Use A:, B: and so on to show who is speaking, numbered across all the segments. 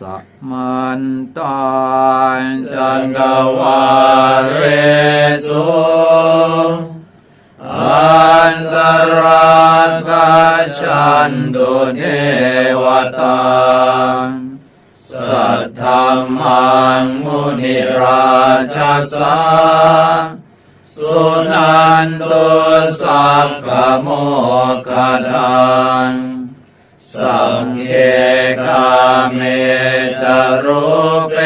A: สัมมันตันจันกวาเรสุอันตรังกาชันตุเทวตาสัทธรรมังมุนิราชสาสุนันตุสัพพโมคคดัง สังเฆกาเมจารุเป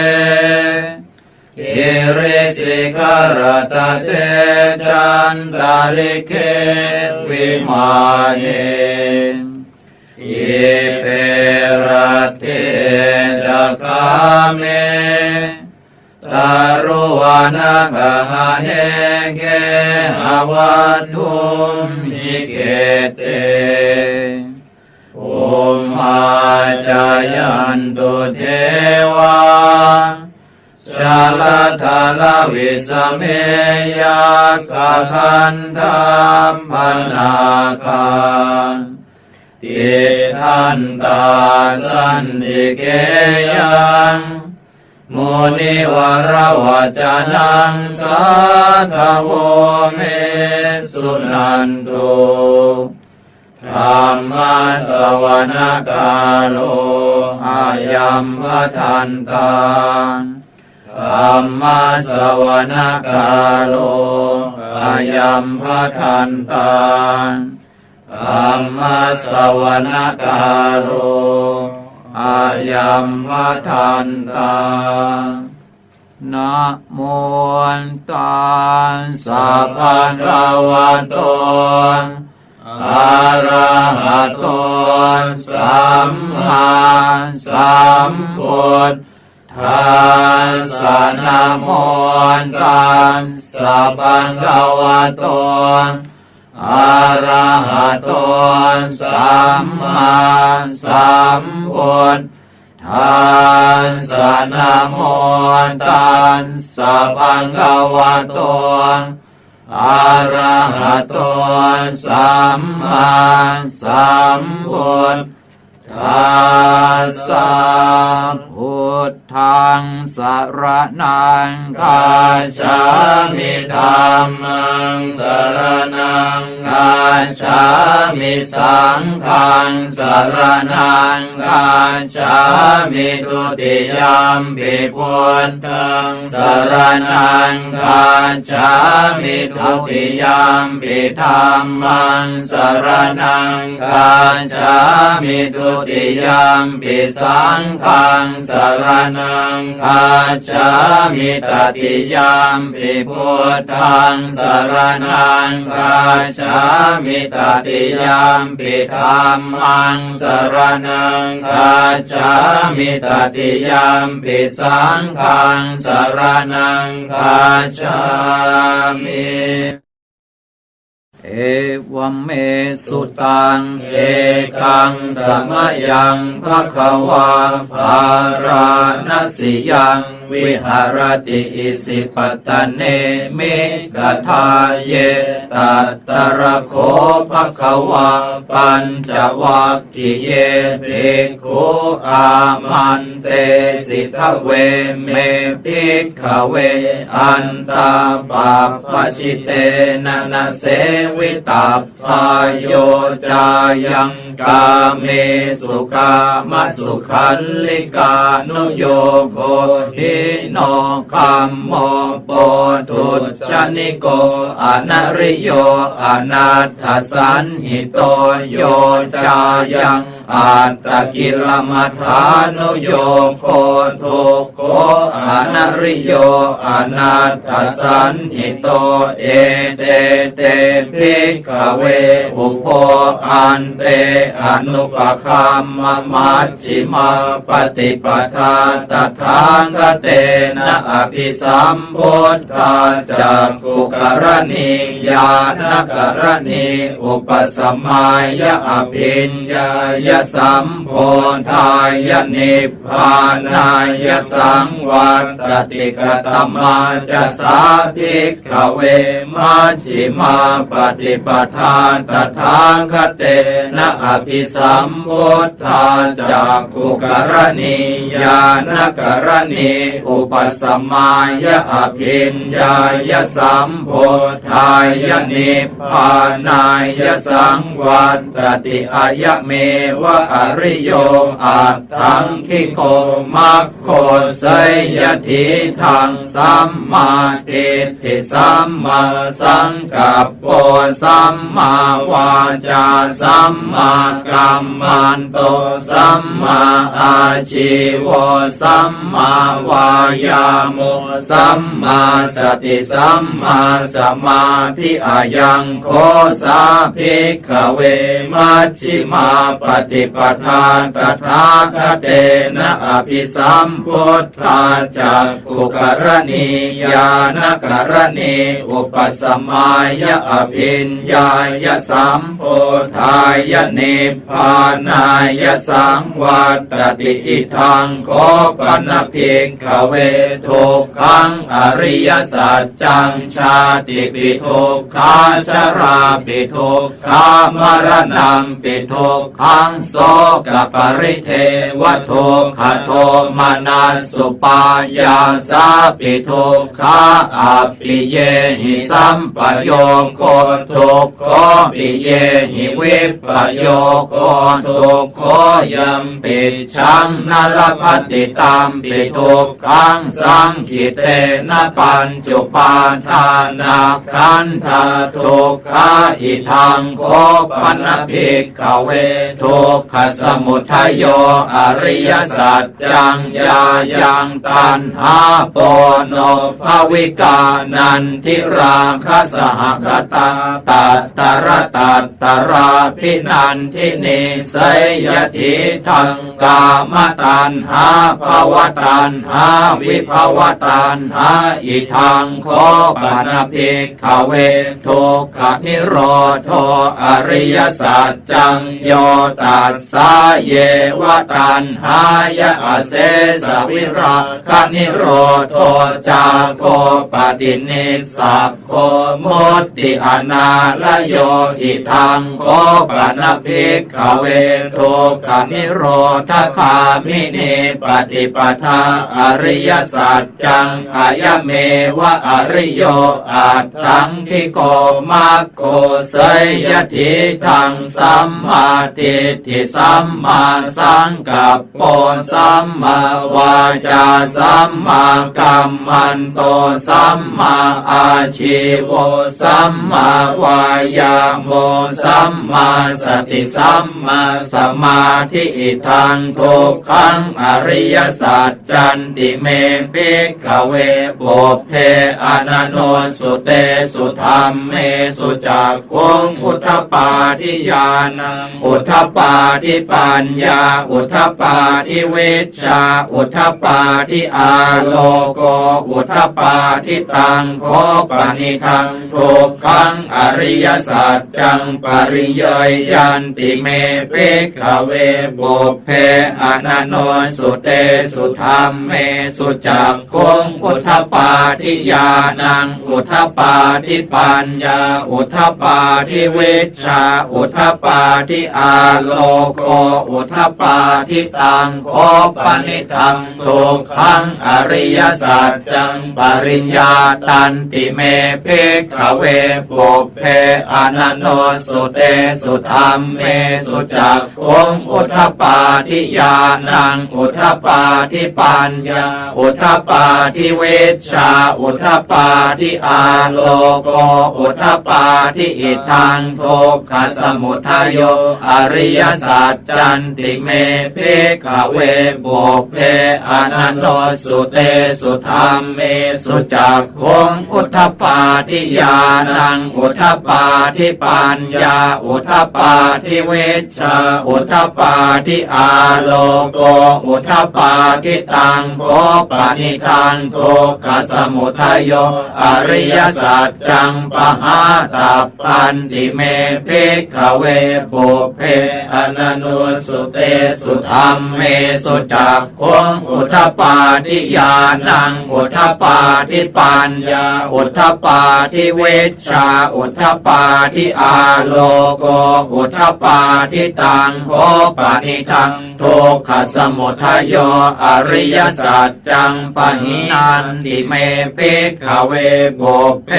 A: คิริสิกรตเตจันตาลิเกวิมาเนอิเปรเทจักาเมตารุวานาคาเนเกอวัตุมหิเกเต อุมมาจายันตุเทวาชาลทาลาวิสเมยากาคันธามพนาคาติทันตาสันติเกยังมุนิวรวจนังสาธโวเมสุนันตุ ธรรมสวนกาโลอายัมพทันตังธรรมสวนกาโลอายัมพทันตังธรรมสวนกาโลอายัมพทันตังนะโมตัสสะภะคะวะโต อะระหะโตสัมมาสัมพุทธัสสะนะโมตัสสะภะคะวะโตอะระหะโตสัมมาสัมพุทธัสสะนะโมตัสสะภะคะวะโต อะระหะโตสัมมาสัมพุทธ สสะพุทธังสารนังคาชามิธรรมังสารนังคาชามิสังฆังสารนังคาชามิทุติยามปิพุทธังสารนังคาชามิทุติยามปิธรรมังสารนังคาชามิทุติยามปิสังฆังสรนังคาชามิตติยามปิพุทธังสรนังคาชามิตติยามปิธรรมังสรนังคาชามิตติยามปิสังฆังสรนังคาชามิ เอวเมสุตัง เอกังสมยังพระคะวาภาราณสิยังวิหารติอิสิปตเนมิกทาเยตัตตระโคภะคะวาปัญจวัคคิเยภิกขุอามันเตสิทเวเมภิกขเว อันตาปาปชิเตนะนะเสวิตาพายโยจายังกาเมสุกามสุขันลิกานุโยโคหิโนคัมโมโปทุชนิโกอนาริโยอนาถสันหิโตโยจายัง อัตตกิลมัฐานุโยโคทุโคอนาริโยอนาถสันหิโตเอเตเตภิกขเวอุปโภอันเตอนุปคัมมมัชชิมาปฏิปทาตถาคเตนะอภิสัมพุทธาจากกุกรณียานกรณีอุปสมัยอภิญญายสัมโพธายนิพพานายสังวัตติกตมาจะสาภิกขเวมัชฌิมาปฏิปทานตถาคเตนะอภิสัมพุทธาจากขุกรณียานกรณีอุปสมายะอภิญญายสัมโพธายนิพพานายสังวัตติอายเมวะอริโยอัตถังคิโกมัคโคสยทิทังสัมมาทิฏฐิสัมมาสังกัปโปสัมมาวาจาสัมมากัมมันโตสัมมาอาชีวสัมมาวายาโมสัมมาสติสัมมาสมาธิอายังโคสาภิกขเวมัชฌิมาปฏิปทาตถาคเตนะอภิสัมพุทธาจากกุกรณียานกรณีอุปสมายะอภิญญายสัมโพธายนิพพานายสังวัตติอิทังโคปนภิกขเวทุกขังอริยสัจจังชาติปิทุกขาชราปิทุกขามรณังปิทุกขังโสกปริเทวทุกขโทมานาสุปายาสาปิทุกขาอัปปิเยหิสัมปโยโคทุกโคปิเยหิวิปโยโคทุกโคยัมปิชังนลพัติตามปิทุกขังสังขิเตนะปัญจุปาทานาคันธาทุกขาอิทังโคปันภิกขเวทุกขสมุทัยโยอริยสัจจังยายังตันหาปโนภวิกานันทิราคสหกตาตัตตระตัตตราพินันทิเนสยทิทังกามตันหาภวตันหาวิภวตันหาอิทังโคปันภิกขเวทุกขนิโรโทอริยสัจจังโยตัสสาเยวตันหายะอเสสวิราคนิโรโทจาโคปฏินิสสักโคมุตติอนาลโยอิทังโคปนภิกขเวทุกขนิโรธคามิเนปฏิปทาอริยสัจจังอายเมวะอริโยอัตถังคิโกมัคโคเสยทิทังสัมมาทิฏฐิสัมมาสังกัปโปสัมมาวาจาสัมมากัมมันโตสัมมาอาชีวสัมมาวายาโมสัมมาสติสัมมาสมาธิทังทุกขังอริยสัจจันติเมปิกขเวปุเพอนันโนสุเตสุธรรมเมสุจักกุงอุทธปาทิยานังอุทธปาทิปัญญา อุทธปาทิเวชชา อุทธปาทิอาโลโก อุทธปาทิตังโคปนิทังทุก ขังอริยสัจจังปริยยยันติเมปิกขเวปุเพอนันโนสุเตสุธรรมเมสุจักคงอุทธปาทิยานังอุทธปาทิปัญญาอุทธปาทิเวชาอุทธปาทิอาโลโกอุทธปาทิตังโคปนิทังทุขังอริยสัจจังปริญญาตันติเมภิกขเวปุเพอนันโนสุเตสุธรรมเมสุจักคงอุทปาทิยานังอุทปาทิปัญญา อุทปาทิเวชชา อุทปาทิอาโลโกอุทปาทิอิทังโทุกขสมุทัยโย อริยสัจจันติเมภิกขเวปุเพอนันโนสุเตสุธรรมเมสุจักคงอุทปาทิญาณังอุทปาทิปัญญาอุทปาทิเวชาอุทปาทิอาโลโกอุทปาทิตังโคปานิทังโทกสมุทัยโยอริยสัจจังปหาตัปปันติเมภิกขเวปุเพอนันโนสุเตสุธรรมเมสุจักคงอุทปาทิญาณังอุทปาทิปัญญาอุทปาทิเวชชาอุทธปาทิอาโลโกอุทธปาทิตังโคปานิทังทุกขสมุทัยโยอริยสัจจังปะหินันติเมภิขเวปุเพ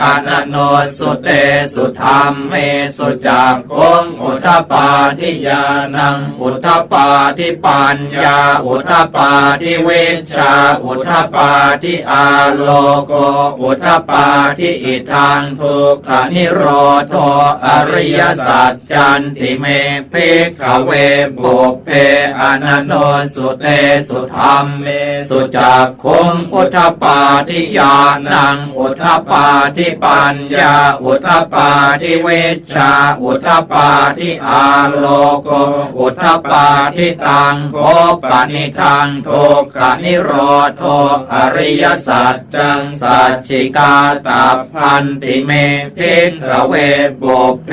A: อนันโนสุเตสุธรรมเมสุจักคงอุทธปาทิญาณังอุทธปาทิปัญญาอุทธปาทิเวชชาอุทธปาทิอาโลโกอุทธปาทิอิทังทุกขนิโรธอริยสัจจันติเมภิกขเวปุเพอนันโนสุเตสุธรรมเมสุจักคงอุทปาทิญาณังอุทปาทิปัญญาอุทปาทิเวชาอุทปาทิอาโลโกอุทปาทิตังโคปนิทังทุกขนิโรธอริยสัจจังสัจจิกาตาพันติเมภิกขเวปุเพ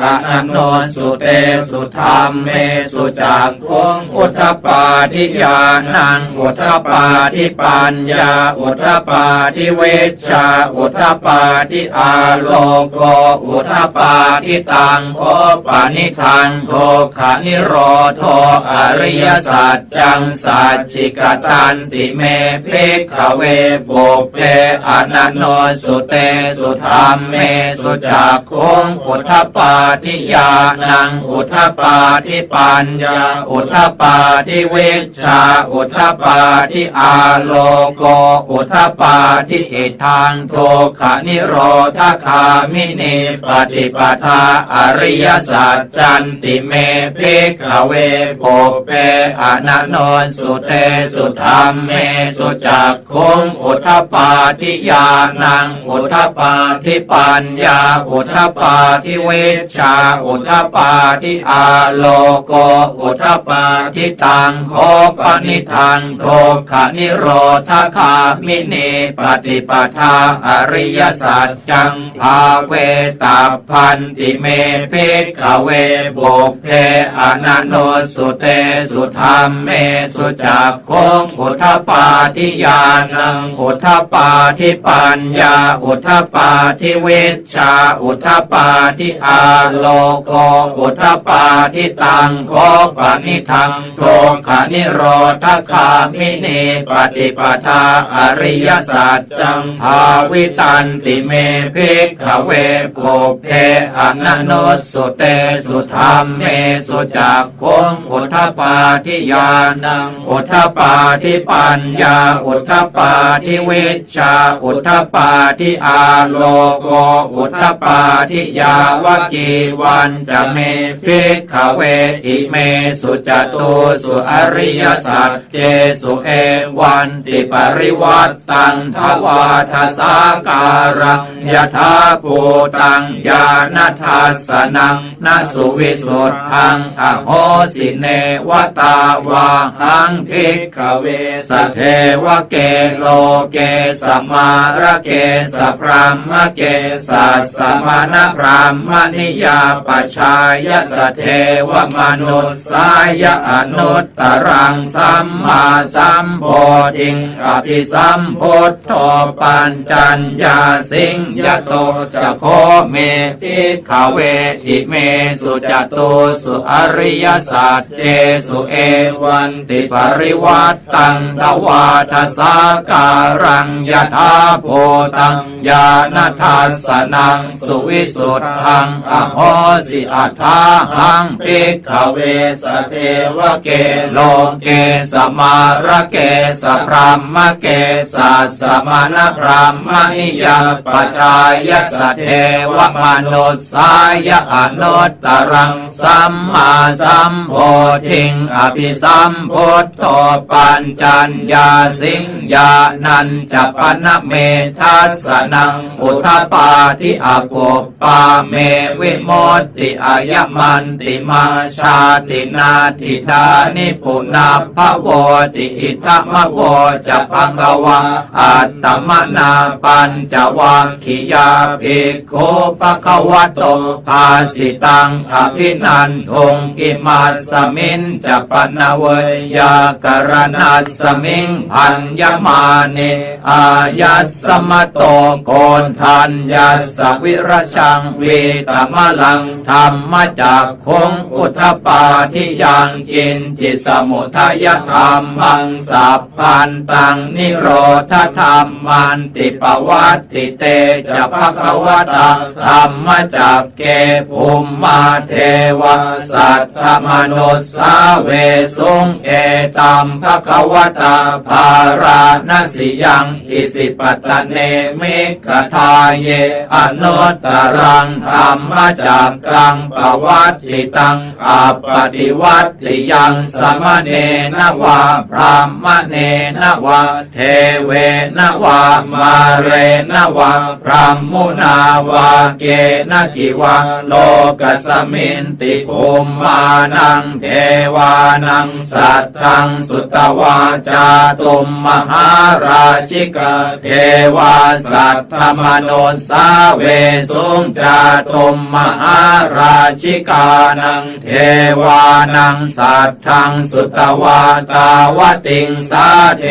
A: อนันโนสุเตสุธรรมเมสุจักคงอุทธปาทิญาณังอุทธปาทิปัญญาอุทธปาทิเวชชาอุทธปาทิอาโลโกอุทธปาทิตังโคปานิทังโทขานิโรโทอริยสัจจังสัจจิกตันติเมภิกขเวปุเพอนันโนสุเตสุธรรมเมสุจักคงอุทธปาทิญาณังอุทธปาทิปัญญา อุทธปาทิเวชชาอุทธปาทิอาโลโก อุทธปาทิเอทังโทขานิโรธคามิเนปฏิปทาอริยสัจจันติเมภิกขเวปเพอนันนสุเตสุธรรมเมสุจักคงอุทธปาทิญาณังอุทธปาทิปัญญาอุทธปาทิเวชาอุทธปาทิอาโลโกอุทธปาทิตังโคปนิทังโทขนิโรธคามิเนปฏิปทาอริยสัจจังภาเวตาพันติเมภิกขเวบุเพอนันโนสุเตสุธรรมเมสุจักโคงอุทธปาทิญาณังอุทธปาทิปัญญาอุทธปาทิวชชาอุทปาทิอาโลโกอุทปาทิตังโคปานิทังโทขานิโรธคามินิปฏิปทาอริยสัจจังภาวิตันติเมภิกขเวปุเพอนันโนสุเตสุธรรมเมสุจักคงอุทปาทิญาณังอุทปาทิปัญญาอุทปาทิเวชชาอุทปาทิอาโลโกอุทปาทิยาวกีวันจะเมภิกขเวอิเมสุจตุสุอริยสัจเจสุเอวันติปริวัตตังทวาทสาการังยถาภูตังญาณทัสนังนสุวิสุทธังอโหสิเนวตาวาหังภิกขเวสเทวเกโลเกสมาระเกสพรามเกสัสสมาพรามนิยาปชายสเทวมนุษสายอนุตตรังสัมมาสัมโพธิงอภิสัมพุทโธปัญจัญญาสิงยโตจะโคเมภิขเวอิเมสุจตุสุอริยสัจเจสุเอวันติปริวัตตังทวาทสาการังยถาโพตังญาณทัสสนังสุวิสุทธังอโหสิอัฏฐาหังภิกขเวสเทวเกโลเกสมาระเกสพรามเกสัสมานะพรามนิยาปชายสเทวมนุสายอนุตตรังสัมมาสัมโพธิงอภิสัมพุทโธปัญจัญญาสิงญานันจปนเมทัสสนังอุทัปาทิอาโกปาเมวิโมตติอายมันติมาชาตินาทิธานิปุนาภโวติอิทัมโวจะพังกวาอัตตมนาปัญจวัคคิยาภิกขุปะคะวะโตภาสิตังอภินันทงกิมัสมินจะปนาเวยากรณัสมิงพันยมาเนอายัสสมโตโกนทันยัสสวิรชังเวตมะลังธรรมจากคงอุทปาทิยังจินจิสมุทายธรรมังสัพพันตังนิโรธธรรมันติปวัตติเตจะภควตาธรรมจากเกภูมมาเทวะสัทธมนุสสาเวสุงเอตัมภควตาภาราณสิยังอิสิปตะเนเมิกทาเยอนุตตรังธรรมจากกังปวัตติตังอปฏิวัติยังสมเนนวาพรามเนนวาเทเวนวามาเรนวาพรามมุนาวาเกนกิวาโลกสมินติภูมมานังเทวานังสัตตังสุตวาจาตุมมหาราชิกาเทวาสัตธมโนสาเวสุงจาตุมมหาราชิกานังเทวานังสัตทังสุตวาตาวติงสาเท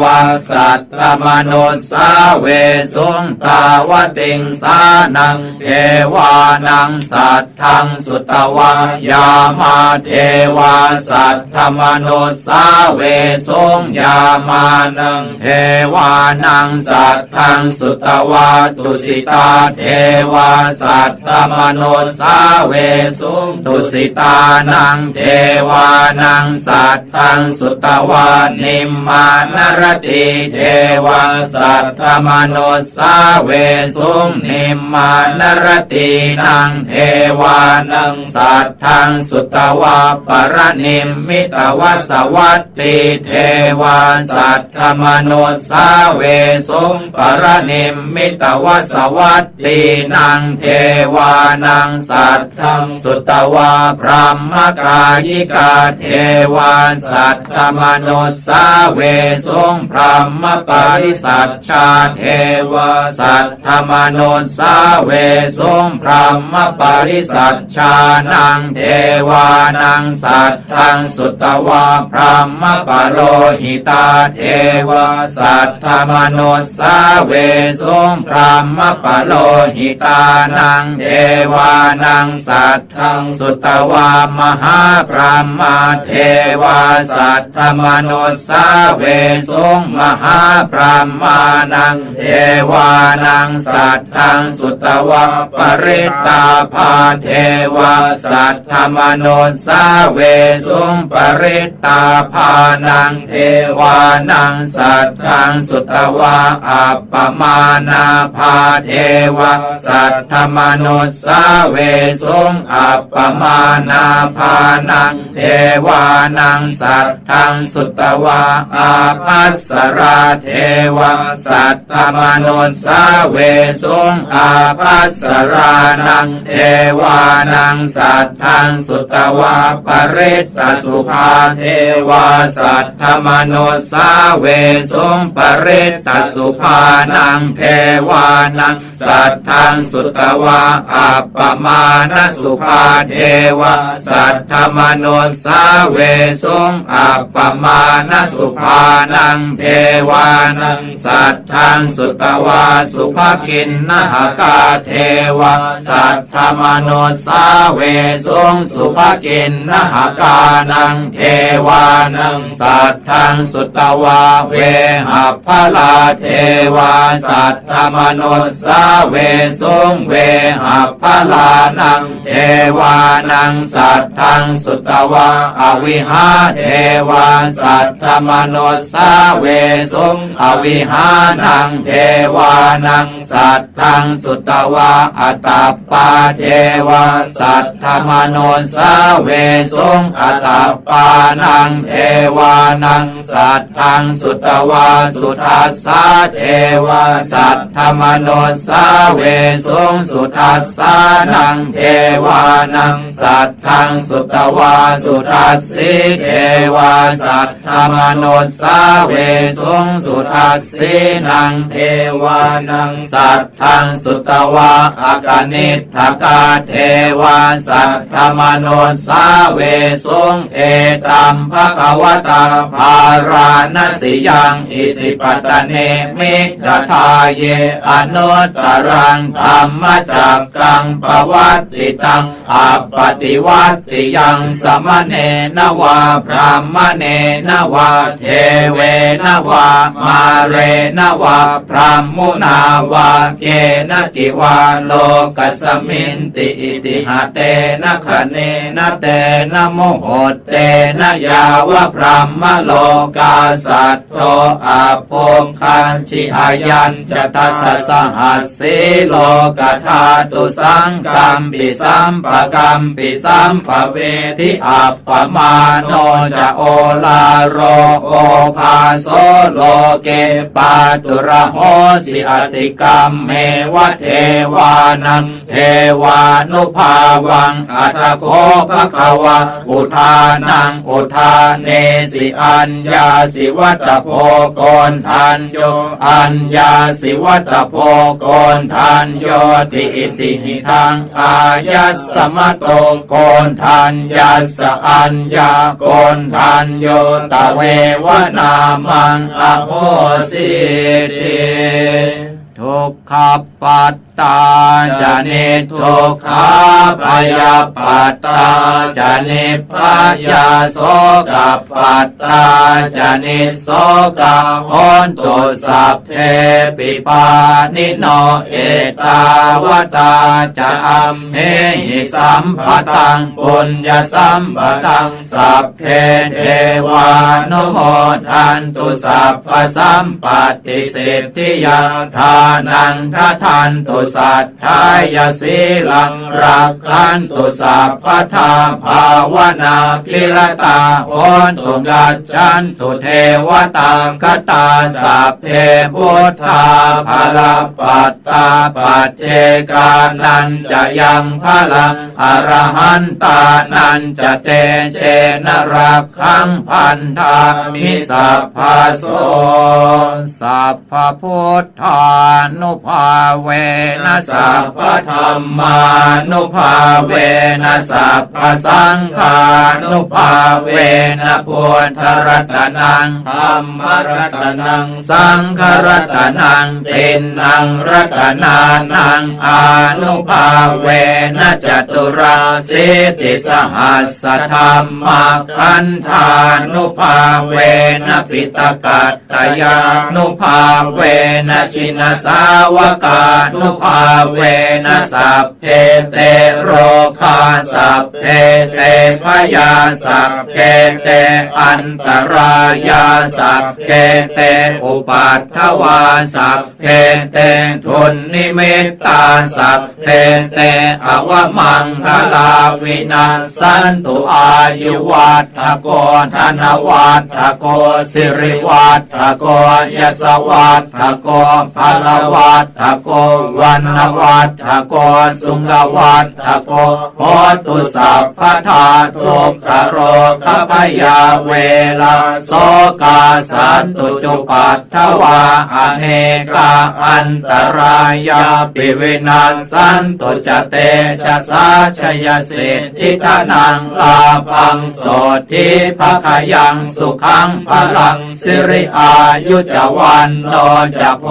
A: วาสัตธมโนสาเวสุงตาวติงสานังเทวานังสัตทังสุตวายามาเทวาสัตธมโนสาเวสุงยามานังเทวานังสัตทังสุตวาตุสิิตาเทวาสัตธมโนสาเวสุงตุสิตานังเทวานังสัตทังสุตวานิมมานรติเทวาสัตธมโนสาเวสุงนิมมานรตินังเทวานังสัตทังสุตวาปรนิมมิตวสวัตติเทวาสัตธมโนสาเวสุงปรนิมมิตวสวัตตินังเทวานังสัตทังสุตวาพรหมกายิกาเทวาสัตธมโนสาเวสุงพรหมปาริสัชชาเทวาสัตธมโนสาเวสุงพรหมปาริสัชชานังเทวานังสัตทังสุตวาพรหมปโลหิตาเทวาสัตธมโนสาเวสุงพรหมปโลหิตานังเทวานังสัตทังสุตวามหาพรหมาเทวาสัตธมโนสาเวสุงมหาพรหมานังเทวานังสัตทังสุตวาปริตาภาเทวาสัตธมโนสาเวสุงปริตาภานังเทวานังสัตทังสุตวาอัปปมานาภาเทวาสัตธมโนสาเวสุงอัปปมานาภานังเทวานังสัตทังสุตวาอาภัสสราเทวาสัตธมโนสาเวสุงอาภัสสรานังเทวานังสัตทังสุตวาปริตตสุภาเทวาสัตธมโนสาเวสุงปริตตสุภานังเทวานังสัตทังสุตวาอัปปมาณสุภาเทวาสัตธมโนสาเวสุงอัปปมาณสุภานังเทวานังสัตทังสุตวาสุภกินนหกาเทวาสัตธมโนสาเวสุงสุภกินนหกานังเทวานังสัตทังสุตวาเวหัพพลาเทวาสัตธมโนสาเวสุงเวหัพพลานังเทวานังสัตทังสุตวาอวิหาเทวาสัตธมโนสาเวสุงอวิหานังเทวานังสัตทังสุตวาอัตตปาเทวาสัตธมโนสาเวสุงอัตตปานังเทวานังสัตทังสุตวาสุทัสสาเทวาสสัทธมโนสาเวสุงสุทัสสานังเทวานังสัตทังสุตวาสุทัสสิเทวาสัทธรรมโนสาเวสุงสุทัสสินังเทวานังสัตทังสุตวาอากนิทกาเทวาสัทธรรมโนสาเวสุงเอตัมภควตาภาราณสิยังอิสิปตเนมิกทาเยอนุตตรังธรรมจักกังปวัตติตังอัปปติวัตติยังสมณเนนวาพรามเนนวาเทเวนวามาเรนวาพรามมุนาวาเกนกิวาโลกัสมินติอิติหะเตนะคะเนนะเตนะโมโหเตนะยาวะพรามโลกาสัตโตอาภพคันชิอายันจะทัสสะหัสสิโลกธาตุสังกัมปิสัมปะกัมปิสัมปะเวทิอัปปมาโนจะโอลาโรโอภาโสโลเกปาตุระโหสิอติกรรมเมวะเทวานังเทวานุภาวังอัตโคภควาอุทานังอุทาเนสิอัญญาสิวัตโพกนทันโยอัญญาสิวัตโพโกนทันโยติอิติหิทังอายัสสมโตโกนทันยัสสะอัญญาโกนทันโยตะเววนามังอโหสิติทุก ขปัตตาจานิทุกขาพยาปัตตาจานิพยาโสกปัตตาจานิโสกโหนตุสัพเพปิปานิโนเอตาวตาจะอัมเหหิสัมปตังปุญญสัมปตังสัพเพเทวานุโมทันตุสัพพสัมปติสิทธิยาทานังทัทันตุสัทธายสีลังรักขันตุสัพพทาภาวนาพิรตาโอนตุกัจจันตุเทวตากตาสัพเพพุทธาภาลปัตตาปัจเจกานันจะยังพลังอรหันตานันจะเตเชนรักขังพันธามิสัพพโสสัพพพุทธานุภาเวนะสัพพธรรมานุภาเวนะสัพพสังฆานุภาเวนะพุทธรัตนังธรรมรัตนัง สังฆรัตนังตินนังรัตนานังอานุภาเวนะจตุราสิติสหัสสธรรมคันธานุภาเวนะปิตกัตตยานุภาเวนะชินสาวกานุภาเวนะสัพเพเตโรคาสัพเพเตพยาสัพเพเตอันตรายาสัพเพเตอุปัตถวาสัพเพเตทุนนิมิตตาสัพเพเตอวมังคลาวินาสันตุอายุวัฏโกธนวัฏโกสิริวัฏโกยสวัฏโกพลวัฏโกวันนวัฏโกสุงวัฏโกโหตุสัพพทาทุกขโรคพยาเวลาโสกาสันตุจุปัตถวาอเนกาอันตรายาปิเวนาศสันตุจเตชะสาชยสิทธิทานังลาพังโสทิภคยังสุขังพลังสิริอายุจวันโนจะโพ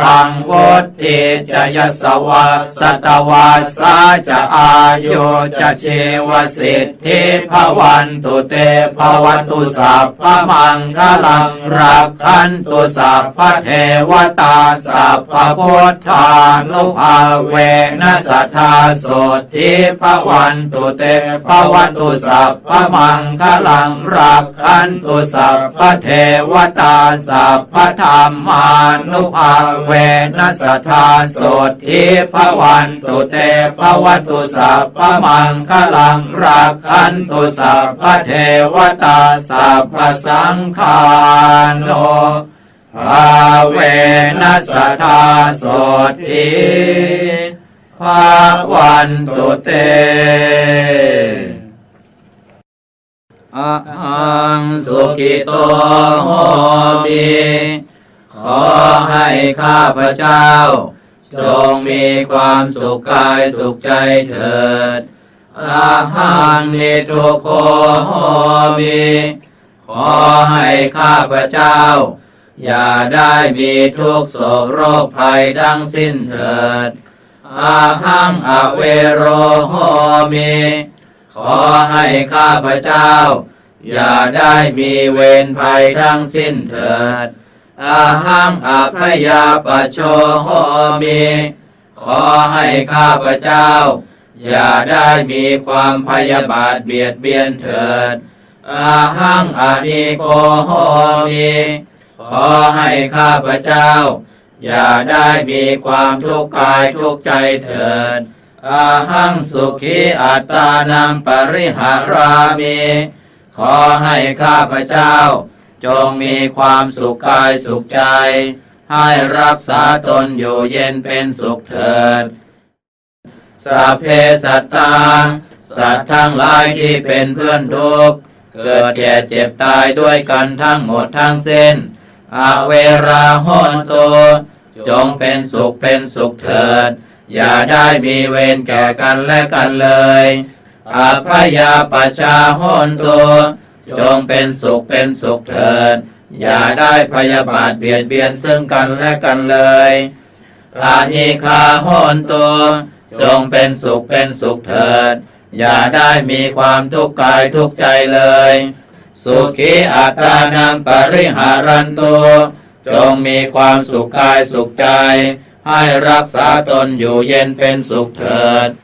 A: คังวุติจะยสวะสตวาสาจะอายุจะเชวสิทธิภวันตุเตภวตุสัพพมังคลังรักขันตุสัพพเทวตาสัพพพุทธานุภาเวนะสัทธาโสทิภวันตุเตภวตุสัพพมังคลังรักขันตุสัพพเทวตาสัพพธรรมานุภาเวนะสัทธาโสทิภวันตุเตภวตุสัพพมังคลังรักขันตุสัพพเทวตาสัพพสังฆาโนภาเวนัสทธาโสทิภาวันตุเตอังสุขิโตโหมิ ขอให้ข้าพเจ้า จงมีความสุขกายสุขใจเถิดอะหังนิทุโขโหมิขอให้ข้าพเจ้า อย่าได้มีทุกโศกโรคภัยทั้งสิ้นเถิดอาหังอเวโรโหมิขอให้ข้าพเจ้า อย่าได้มีเวรภัยทั้งสิ้นเถิด อาหังอภยาปโชโหมิขอให้ข้าพเจ้า อย่าได้มีความพยาบาทเบียดเบียนเถิด อาหังอนิโกโหมิขอให้ข้าพเจ้า อย่าได้มีความทุกข์กายทุกข์ใจเถิด อาหังสุขีอัตตานังปริหารามิขอให้ข้าพเจ้า จงมีความสุขกายสุขใจ ให้รักษาตนอยู่เย็นเป็นสุขเถิดสัพเพสัตตา สัตว์ทั้งหลายที่เป็นเพื่อนทุกข์เกิดแก่เจ็บตายด้วยกันทั้งหมดทั้งสิ้นอาเวราหนโต จงเป็นสุขเป็นสุขเถิด อย่าได้มีเวรแก่กันและกันเลยอาพยาปชาหนโต จงเป็นสุขเป็นสุขเถิด อย่าได้พยาบาทเบียดเบียนซึ่งกันและกันเลยอานิคาหนโตจงเป็นสุขเป็นสุขเถิด อย่าได้มีความทุกข์กายทุกใจเลย สุขีอัตานังปริหารันโตจงมีความสุขกายสุขใจ ให้รักษาตนอยู่เย็นเป็นสุขเถิด